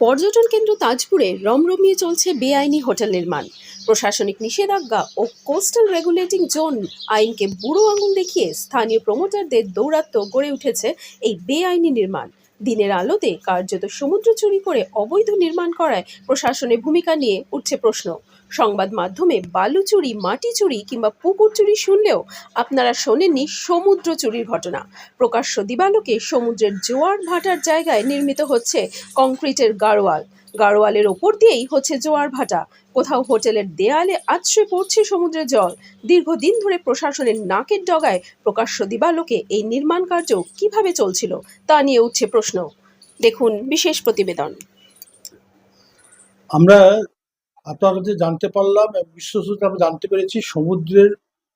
পর্যটন কেন্দ্র তাজপুরে রমরমিয়ে চলছে বেআইনি হোটেল নির্মাণ। প্রশাসনিক নিষেধাজ্ঞা ও কোস্টাল রেগুলেটিং জোন আইনকে বুড়ো আঙুল দেখিয়ে স্থানীয় প্রমোটারদের দৌরাত্ম গড়ে উঠেছে এই বেআইনি নির্মাণ। দিনের আলোতে কার্যত সমুদ্র চুরি করে অবৈধ নির্মাণ করায় প্রশাসনের ভূমিকা নিয়ে উঠছে প্রশ্ন। সংবাদ মাধ্যমে বালু চুরি, মাটি চুরি কিংবা পুকুর চুরি শুনলেও আপনারা শোনেননি সমুদ্র চুরির ঘটনা। প্রকাশ্য দিবালোকে সমুদ্রের জোয়ার ভাটার জায়গায় নির্মিত হচ্ছে কংক্রিটের গাড়োয়াল। গাড়োয়ালের ওপর দিয়েই হচ্ছে জোয়ার ভাটা। কোথাও হোটেলের দেয়ালে আছড়ে পড়ছে সমুদ্রের জল। দীর্ঘদিন ধরে প্রশাসনের নাকের ডগায় প্রকাশ্য দিবালোকে এই নির্মাণ কার্য কীভাবে চলছিল তা নিয়ে উঠছে প্রশ্ন। দেখুন বিশেষ প্রতিবেদন। আমরা আপনার কাছে জানতে পারলাম বিশ্বসূত্রে আমরা জানতে পেরেছি, সমুদ্রের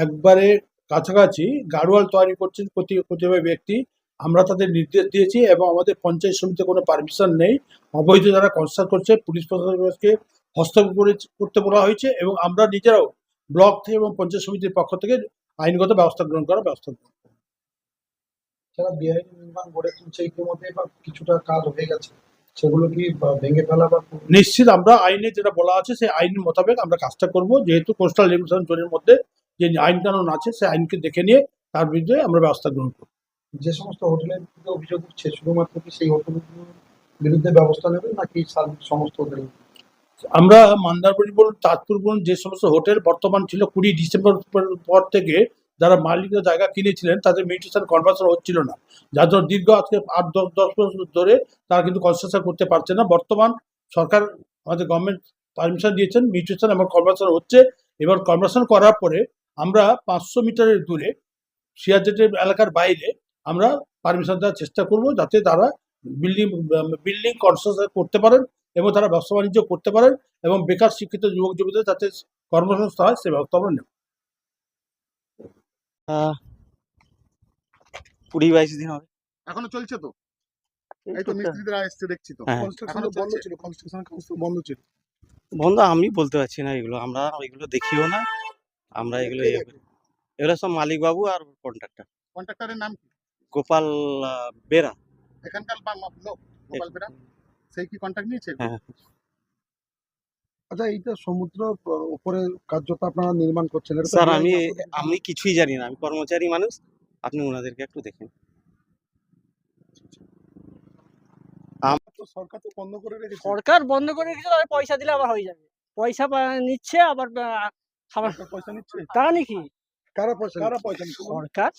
একবারে কাছাকাছি গাড়োয়াল তৈরি করছেন প্রতি প্রতিভাবে ব্যক্তি। আমরা তাদের নির্দেশ দিয়েছি এবং আমাদের পঞ্চায়েত সমিতিতে কোনো পারমিশন নেই। অবৈধ যারা কনস্ট্রাক্ট করছে, পুলিশ প্রশাসনকে হস্তক্ষেপ করে- করতে বলা হয়েছে এবং আমরা নিজেরাও ব্লক থেকে এবং পঞ্চায়েত সমিতির পক্ষ থেকে আইনগত ব্যবস্থা গ্রহণ করার ব্যবস্থা গ্রহণ। যারা বেআইনি নির্মাণ গড়ে তুলছে ইতিমধ্যে কিছুটা কাজ হয়ে গেছে। সেগুলো কি বা ভেঙে ফেলা বা নিশ্চিত আমরা আইনে যেটা বলা আছে সেই আইন মোতাবেক আমরা কাজটা করব। যেহেতু কোস্টাল রেগুলেশন জোনের মধ্যে যে আইন কানুন আছে সেই আইনকে দেখে নিয়ে তার বিরুদ্ধে আমরা ব্যবস্থা গ্রহণ করব। যে সমস্ত হোটেলের বিরুদ্ধে অভিযোগ উঠছে শুধুমাত্র কি সেই হোটেলগুলোর বিরুদ্ধে ব্যবস্থা নেবে নাকি সমস্ত হোটেল আমরা মন্দারমণি বলুন তাজপুর বলুন যে সমস্ত হোটেল বর্তমান ছিল কুড়ি ডিসেম্বর পর থেকে যারা মালিকরা জায়গা কিনেছিলেন, তাদের মিউটেশন কনভার্সন হচ্ছিল না। যার জন্য দীর্ঘ আজকে আট, দশ দশ বছর ধরে তারা কিন্তু কনস্ট্রাকশন করতে পারছে না। বর্তমান সরকার আমাদের গভর্নমেন্ট পারমিশন দিয়েছেন মিউটেশন এবং কনভার্সন হচ্ছে। এবার কনভার্সন করার পরে আমরা পাঁচশো মিটারের দূরে সিয়াজেটের এলাকার বাইরে আমরা পারমিশন দেওয়ার চেষ্টা করব যাতে তারা বিল্ডিং বিল্ডিং কনস্ট্রাকশন করতে পারেন এবং তারা ব্যবসা বাণিজ্য করতে পারেন এবং বেকার শিক্ষিত যুবক যুবতীদের যাতে কর্মসংস্থা হয়, সে ব্যবস্থা আমরা নেব। কুড়ি বাইশ দিন হবে। এখনও চলছে তো? এই তো মিস্ত্রিরা এসছে দেখছি তো। হ্যাঁ। কনস্ট্রাকশন বন্ধ ছিল কনস্ট্রাকশন বন্ধ ছিল। বন্ধু আমি বলতে পারছি না এগুলো। আমরা ওইগুলো দেখিও না। আমরা এগুলো ইয়ে করি। এগুলো সব মালিক বাবু আর কন্ট্রাক্টর কন্ট্রাক্টরের নাম কি? গোপাল আহ, বেরা। এখানকার লোক গোপাল বেরা? সেই কি কন্ট্রাক্ট নিয়েছে? হ্যাঁ। আচ্ছা এইটা সমুদ্র উপরে কার্যত আপনারা নির্মাণ করছেন স্যার আমি আমি কিছুই জানি না আমি কর্মচারী মানুষ আপনি ওনাদেরকে একটু দেখেন। সরকার তো বন্ধ করে রেখেছে। সরকার বন্ধ করে রেখেছে তবে পয়সা দিলে আবার হয়ে যাবে। পয়সা নিচ্ছে আবার খাবার পয়সা নিচ্ছে? তা নাকি? কারা পয়সা কারা পয়সা সরকার?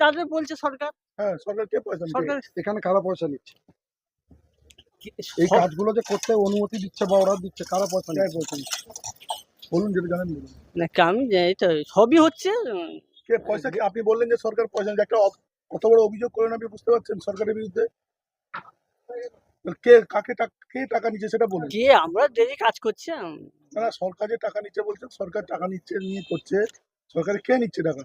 যাদের বলছে সরকার। হ্যাঁ সরকার কে পয়সা সরকার এখানে কারা পয়সা নিচ্ছে? কি- এই কাজগুলো যে করতে অনুমতি দিচ্ছে বা অর্ডার দিচ্ছে কারা পয়সা পয়সা নিচ্ছে বলুন যেটা জানেন নাকি আমি এই তো সবই হচ্ছে কে পয়সা কি আপনি বললেন যে সরকার পয়সা একটা কত বড় অভিযোগ করেন আপনি বুঝতে পারছেন সরকারের বিরুদ্ধে? কে কাকে কে টাকা নিচ্ছে সেটা বলুন। যে আমরা যে কাজ করছি না সরকার যে টাকা নিচ্ছে বলছেন সরকার টাকা নিচ্ছে নিয়ে করছে সরকার কে নিচ্ছে টাকা?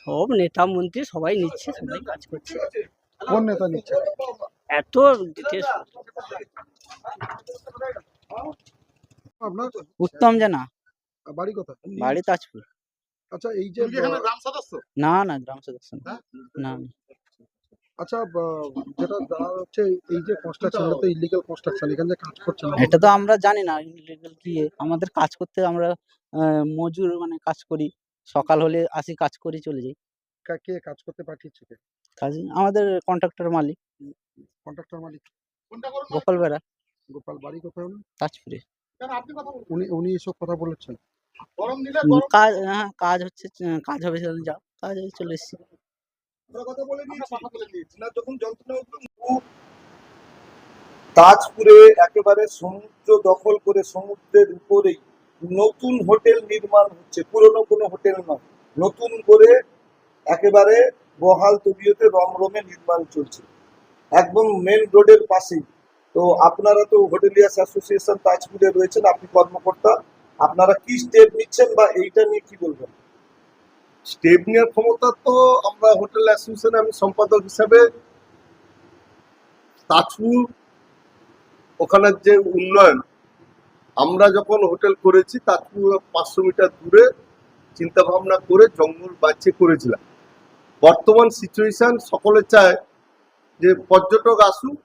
সব নেতা মন্ত্রী সবাই নিচ্ছে সবাই কাজ করছে। কোন নেতা নিচ্ছে? এত উত্তম জানা বাড়ি কোথায়? বাড়ি তাজপুর। আচ্ছা এই যে গ্রাম সদস্য? না না গ্রাম সদস্য না। হ্যাঁ? না। আচ্ছা যেটা জানা যাচ্ছে এই যে কনস্ট্রাকশন এটা তো ইলিগাল কনস্ট্রাকশন এখানে যে কাজ করছেন এটা তো আমরা জানি না ইনলিগাল কি আমাদের কাজ করতে আমরা আহ, মজুর মানে কাজ করি। সকাল হলে আসি কাজ করি চলে যাই। কে কাজ করতে পাঠিয়েছে কাজ আমাদের কন্ট্রাক্টর মালিক। কন্ট্রাক্টর মালিক। গোপাল বেড়া। গোপাল বাড়ি কোথায় উনি? তাজপুরে। কেন আপনি কথা বলুন উনি উনি এসব কথা বলেছেন। গরম দিলে গরম। কাজ হ্যাঁ কাজ হচ্ছে কাজ হবে সেখানে যাও কাজ হয়ে চলে এসেছি। আমরা কথা বলে নিয়েছি। কথা বলে নিয়েছি। না যখন যন্ত্রণা উঠল তাজপুরে একেবারে সমুদ্র দখল করে সমুদ্রের উপরেই নতুন হোটেল নির্মাণ হচ্ছে। পুরনো কোনো হোটেল নয়। নতুন করে একেবারে বহাল তবিয়তে রমরমে নির্মাণ চলছে। একদম মেন রোডের পাশেই। তো আপনারা তো হোটেলিয়াস অ্যাসোসিয়েশন তাজপুরে রয়েছেন, আপনি কর্মকর্তা। আপনারা কি স্টেপ নিচ্ছেন বা এইটা নিয়ে কি বলবেন? স্টেপ নেওয়ার ক্ষমতা তো আমরা হোটেল অ্যাসোসিয়েশনে আমি সম্পাদক হিসাবে তাজপুর ওখানের যে উন্নয়ন, আমরা যখন হোটেল করেছি তাজপুর পাঁচশো মিটার দূরে চিন্তা ভাবনা করে জঙ্গল বাঁচিয়ে করেছিলাম। বর্তমান সিচুয়েশন সকলে চায় যে পর্যটক আসুক,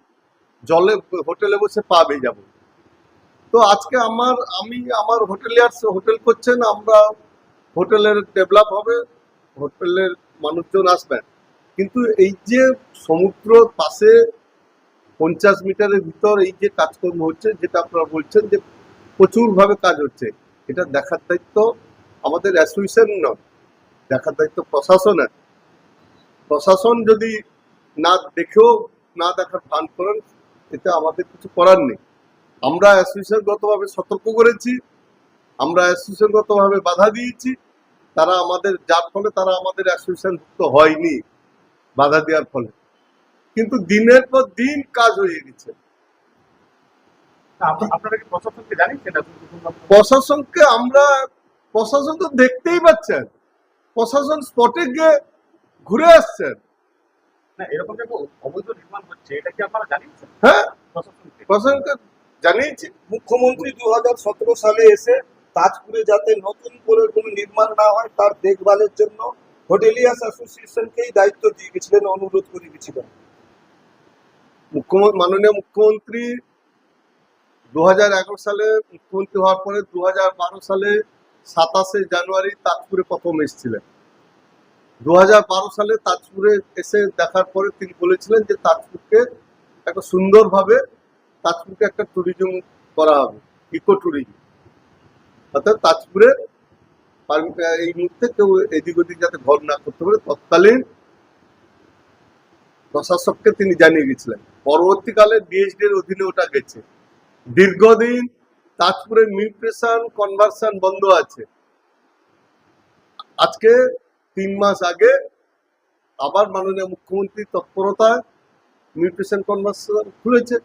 জলে, হোটেলে বসে পা যাব। তো আজকে আমার, আমি আমার হোটেলে আর হোটেল করছেন, আমরা হোটেলের ডেভেলপ হবে, হোটেলের মানুষজন আসবেন কিন্তু এই যে সমুদ্র পাশে পঞ্চাশ মিটারের ভিতর এই যে কাজকর্ম হচ্ছে, যেটা আপনারা বলছেন যে প্রচুরভাবে কাজ হচ্ছে, এটা দেখার দায়িত্ব আমাদের অ্যাসোসিয়েশন নয়, দেখার দায়িত্ব প্রশাসনের। প্রশাসন যদি না দেখেও না দেখার ভান করেন এতে আমাদের কিছু করার নেই। আমরা অ্যাসোসিয়েশনগতভাবে সতর্ক করেছি আমরা অ্যাসোসিয়েশনগতভাবে বাধা দিয়েছি তারা আমাদের যার ফলে তারা আমাদের অ্যাসোসিয়েশনভুক্ত হয়নি বাধা দেওয়ার ফলে। কিন্তু দিনের পর দিন কাজ হয়ে গেছে। প্রশাসনকে আমরা প্রশাসন তো দেখতেই পাচ্ছেন। প্রশাসন স্পটে গিয়ে ঘুরে আসছেন। না এরকম অবৈধ নির্মাণ হচ্ছে এটা কি আপনারা জানিয়েছেন? হ্যাঁ। প্রশাসনকে? জানিয়েছি। মুখ্যমন্ত্রী দু সতেরো সালে এসে তাজপুরে যাতে নতুন করে কোনো নির্মাণ না হয় তার দেখভালের জন্য হোটেলিয়াস অ্যাসোসিয়েশনকেই দায়িত্ব দিয়ে গেছিলেন অনুরোধ করে গেছিলেন। মুখ্যমন্ত্রী মাননীয় মুখ্যমন্ত্রী দু হাজার এগারো সালে মুখ্যমন্ত্রী হওয়ার পরে দু হাজার বারো সালে সাতাশে জানুয়ারি তাজপুরে প্রথম এসেছিলেন। দু হাজার বারো সালে তাজপুরে এসে দেখার পরে তিনি বলেছিলেন যে তাজপুরকে একটা সুন্দরভাবে তাজপুরকে একটা ট্যুরিজম করা হবে ইকো ট্যুরিজম অর্থাৎ তাজপুরে এই মুহূর্তে কেউ এদিক ওদিক যাতে ঘর না করতে পারে, তৎকালীন প্রশাসককে তিনি জানিয়ে গেছিলেন। পরবর্তীকালে ডিএসডি এর অধীনে ওটা গেছে। দীর্ঘদিন তাজপুরের মিউটেশন কনভার্সন বন্ধ আছে। আজকে তিন মাস আগে আবার মাননীয় মুখ্যমন্ত্রী তৎপরতায় মিউটেশন কনভার্সন খুলেছে।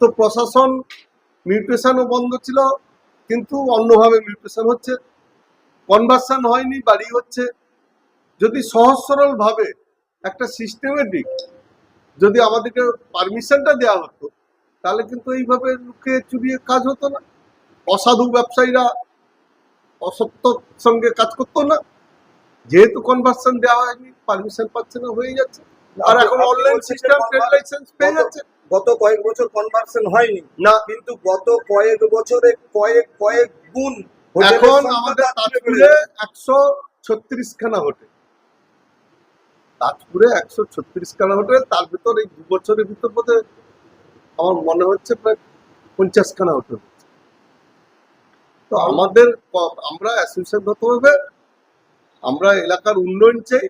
তো প্রশাসন মিউটেশনও বন্ধ ছিল, কিন্তু অন্যভাবে মিউটেশন হচ্ছে। কনভার্সন হয়নি, বাড়ি হচ্ছে। যদি সহজ সরল ভাবে একটা সিস্টেমেটিক যদি আমাদেরকে পারমিশনটা দেওয়া হতো, তাহলে কিন্তু এইভাবে লুকিয়ে চুরিয়ে কাজ হতো না। অসাধু ব্যবসায়ীরা অসত্যর সঙ্গে কাজ করতো না। যেহেতু কনভার্সন দেওয়া হয়নি পারমিশন পাচ্ছে না হয়ে যাচ্ছে। আর এখন অনলাইন সিস্টেম ট্রেড লাইসেন্স পেয়ে যাচ্ছে। গত কয়েক বছর কনভার্সন হয়নি। না। কিন্তু গত কয়েক বছরে কয়েক কয়েক গুণ এখন আমাদের তাজপুরে একশো ছত্রিশ খানা হোটেল। তাজপুরে একশো ছত্রিশ খানা হোটেল তার ভিতর এই দু বছরের ভিতর বোধ আমার মনে হচ্ছে প্রায় পঞ্চাশ খানা হোটেল। তো আমাদের আমরা অ্যাসোসিয়েশনগতভাবে আমরা এলাকার উন্নয়ন চাই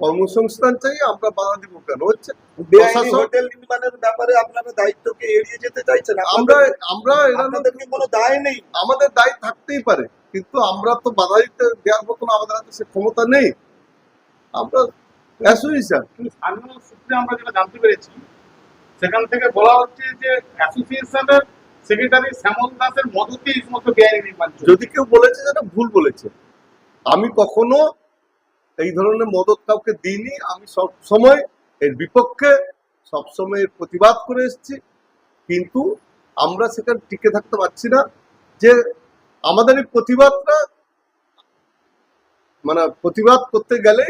কর্মসংস্থান চাই আমরা বাধা দিব কেন? হচ্ছে হোটেল নির্মাণের ব্যাপারে আপনারা দায়িত্বকে এড়িয়ে যেতে চাইছেন। আমরা আমরা এরা আপনাদের কি কোনো দায় নেই। আমাদের দায় থাকতেই পারে কিন্তু আমরা তো বাধা দিতে দেওয়ার মতন আমাদের হাতে সে ক্ষমতা নেই। আমরা অ্যাসোসিয়েশন। কিন্তু স্থানীয় সূত্রে আমরা যেটা জানতে পেরেছি সেখান থেকে বলা হচ্ছে যে অ্যাসোসিয়েশনের সেক্রেটারি শ্যামল দাসের মদতে এই সমস্ত বেআইনি নির্মাণ যদি কেউ বলেছে যেটা ভুল বলেছে। আমি কখনো এই ধরনের মদত কাউকে দিইনি। আমি সব সময় এর বিপক্ষে সবসময় প্রতিবাদ করে এসেছি। কিন্তু আমরা সেখানে টিকে থাকতে পারছি না। যে আমাদের এই প্রতিবাদটা মানে প্রতিবাদ করতে গেলে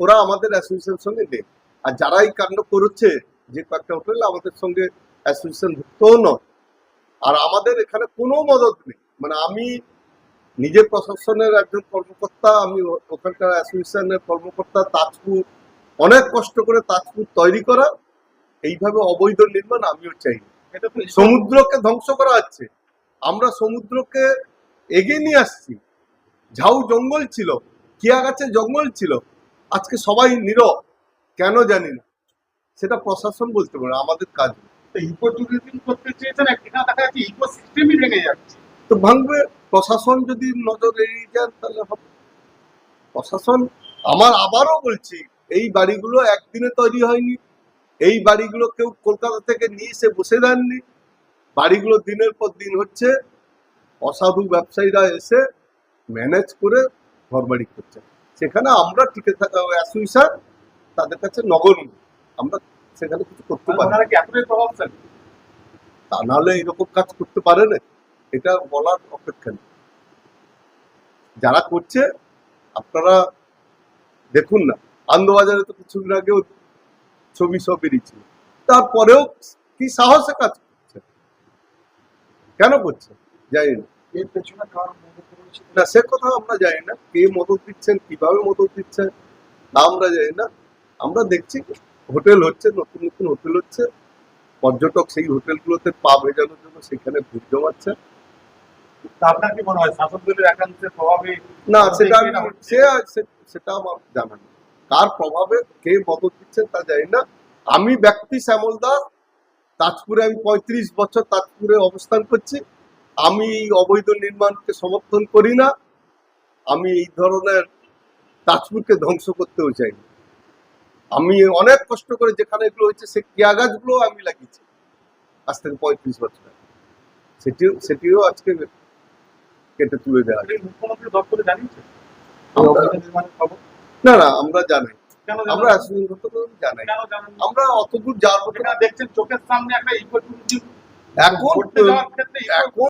ওরা আমাদের অ্যাসোসিয়েশনের সঙ্গে নেই আর যারা এই কাণ্ড করেছে, যে কয়েকটা হোটেল আমাদের সঙ্গে অ্যাসোসিয়েশন ভুক্তও নয়। আর আমাদের এখানে কোনো মদত নেই। মানে আমি নিজে প্রশাসনের একজন কর্মকর্তা আমি ওখানকার অ্যাসোসিয়েশনের কর্মকর্তা তাজপুর অনেক কষ্ট করে তাজপুর তৈরি করা এইভাবে অবৈধ নির্মাণ আমিও চাই। এটা সমুদ্রকে ধ্বংস করা হচ্ছে। আমরা সমুদ্রকে এগিয়ে নিয়ে আসছি। ঝাউ জঙ্গল ছিল কিয়া গাছে জঙ্গল ছিল আজকে সবাই নীরব কেন জানি না। সেটা প্রশাসন বলতে পারে আমাদের কাজ। ইকো ট্যুরিজম করতে চেয়েছেন দেখা যাচ্ছে ইকো সিস্টেমই ভেঙে যাচ্ছে। তো ভাঙবে প্রশাসন যদি নজর এড়িয়ে যান তাহলে হবে। প্রশাসন আমার আবারও বলছি এই বাড়িগুলো একদিনে তৈরি হয়নি। এই বাড়িগুলো কেউ কলকাতা থেকে নিয়ে এসে বসে দেননি। বাড়িগুলো দিনের পর দিন হচ্ছে অসাধু ব্যবসায়ীরা এসে ম্যানেজ করে ঘরবাড়ি করছে। সেখানে আমরা টিকে থাকা অ্যাসোসিয়েশন তাদের কাছে নগণ্য। আমরা সেখানে কিছু করতে পারি তা নাহলে এরকম কাজ করতে পারে না। এটা বলার অপেক্ষা নেই। যারা করছে আপনারা দেখুন না। আনন্দবাজারে তো কিছুদিন আগেও ছবি সব বেরিয়েছিল। তারপরেও কি সাহসে কাজ করছে? কেন করছে? জানি না। এর পেছনে কার না সে কথা আমরা জানি না। কে মদত দিচ্ছেন কীভাবে মদত দিচ্ছেন না আমরা জানি না। আমরা দেখছি হোটেল হচ্ছে নতুন নতুন হোটেল হচ্ছে। পর্যটক সেই হোটেলগুলোতে পা ভেজানোর জন্য সেখানে ভিড় জমাচ্ছে। আপনার কি মনে হয় শাসক দলের একাংশের প্রভাবে না সেটা আমি- সে সে- সেটা আমার জানা নেই। কার প্রভাবে কে মদত দিচ্ছেন তা জানি না। আমি ব্যক্তি শ্যামল দাস তাজপুরে আমি পঁয়ত্রিশ বছর তাজপুরে অবস্থান করছি। আমি এই অবৈধ নির্মাণকে সমর্থন করি না। আমি এই ধরনের তাজপুরকে ধ্বংস করতেও চাই না। আমি অনেক কষ্ট করে যেখানে এগুলো হয়েছে সে কেয়া গাছগুলো আমি লাগিয়েছি। আজ থেকে পঁয়ত্রিশ বছর সেটিও সেটিও আজকে কেটে তুলে দেওয়া না না আমরা জানাই। কেন আমরা জানাই। আমরা অতদূর যাওয়ার দেখছেন চোখের সামনে একটা এখন এখন